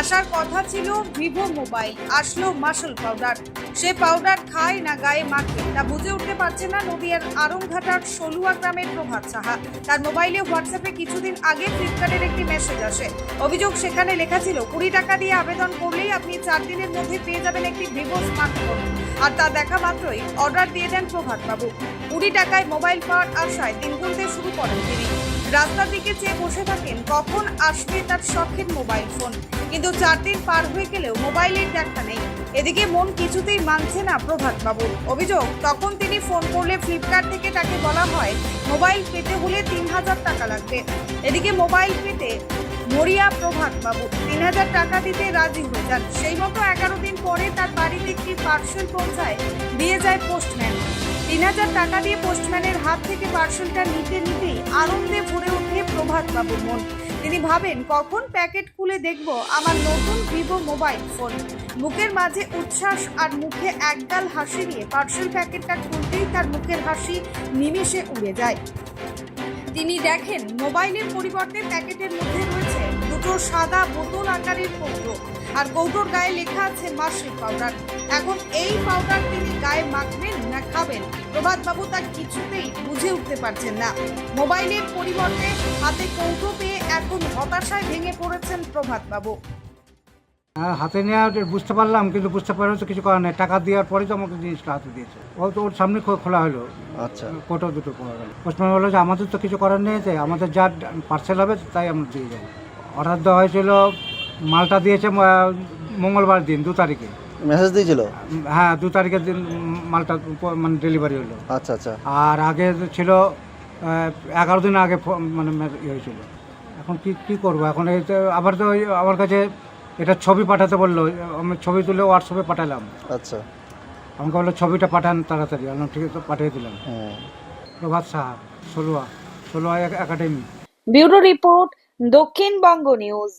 আসার কথা ছিল ভিভো মোবাইল। আসলো মাসল পাউডার। সে পাউডার খায় না গায়ে মাখে, তা বুঝে উঠতে পারছে না নদিয়ার আরংঘাটার সলুয়া গ্রামের প্রভাত সাহা। তার মোবাইলে হোয়াটসঅ্যাপে কিছুদিন আগে ফ্লিপকার্টের একটি মেসেজ আসে। অভিযোগ সেখানে লেখা ছিল, কুড়ি টাকা দিয়ে আবেদন করলেই আপনি চার দিনের মধ্যে পেয়ে যাবেন একটি ভিভো স্মার্টফোন আর তা দেখা মাত্রই অর্ডার দিয়ে দেন প্রভাত বাবু কুড়ি টাকায় মোবাইল পাওয়ার আশায় দিন গুনতে শুরু করেন তিনি। রাস্তার দিকে চেয়ে বসে থাকেন, কখন আসবে তার শখের মোবাইল ফোন? কিন্তু চার দিন পার হয়ে গেলেও মোবাইলের দেখা নেই। এদিকে মন কিছুতেই মানছে না প্রভাত বাবুর অভিযোগ, তখন তিনি ফোন করলে ফ্লিপকার্ট থেকে তাকে বলা হয়, মোবাইল পেতে হলে তিন হাজার টাকা লাগবে। এদিকে মোবাইল পেতে মরিয়া প্রভাত বাবু, তিন হাজার টাকা দিতে রাজি হয়ে যান। সেই মতো এগারো দিন পরে তার বাড়িতে একটি পার্সেল পৌঁছায়, দিয়ে যায় পোস্টম্যান। তিন হাজার টাকা দিয়ে পোস্টম্যানের হাত থেকে পার্সেলটা নিতে নিতেই আনন্দে ভরে ওঠে প্রভাত বাবুর মন। তিনি ভাবেন, কখন প্যাকেট খুলে দেখব আমার নতুন ভিভো মোবাইল ফোন? মুখের মাঝে উচ্ছ্বাস আর মুখে একগাল হাসি নিয়ে পার্সেল প্যাকেটটা খুলতেই তার মুখের হাসি নিমিষে উড়ে যায়। তিনি দেখেন, মোবাইলের পরিবর্তে প্যাকেটের মধ্যে রয়েছে দুটো সাদা বোতল আকারের কৌটো আর কৌটোর গায়ে লেখা আছে মাসিক পাউডার। এখন এই পাউডার তিনি গায়ে মাখবেন না খাবেন। প্রভাত বাবু তার কিছুতেই বুঝে উঠতে পারছেন না। মোবাইলের পরিবর্তে হাতে কৌটো পেয়ে এখন হতাশায় ভেঙে পড়েছেন প্রভাত বাবু হ্যাঁ হাতে নেওয়া বুঝতে পারলাম কিন্তু বুঝতে পারলাম তো কিছু করার নেই। টাকা দেওয়ার পরে তো আমাকে জিনিসটা হাতে দিয়েছে। ও তো ওর সামনে খোলা হলো। আচ্ছা। কোটো দুটো পাওয়া গেল পোস্টম্যান বলল যে আমাদের তো কিছু করার নেই যে আমাদের যা পার্সেল হবে তাই আমরা দিয়ে যাব অর্ডার দেওয়া হয়েছিল মালটা দিয়েছে মঙ্গলবার দিন দু তারিখে। মেসেজ দিয়েছিল? হ্যাঁ দু তারিখের দিন মালটা মানে ডেলিভারি হলো। আচ্ছা আচ্ছা। আর আগে ছিল এগারো দিন আগে ফো- মানে ইয়ে হয়েছিল। এখন কি কি করব? এখন এই তো আবার তো ওই আমার কাছে এটা ছবি পাঠাতে বলল আমি ছবি তুলে হোয়াটসঅ্যাপে পাঠালাম। আচ্ছা। আমাকে বলল ছবিটা পাঠান তাড়াতাড়ি। আমি ঠিক আছে পাঠিয়ে দিলাম। হুম প্রভাত সাহা ষোলোয়া ষোলোয়া academy. Bureau report Dakshinbanga news.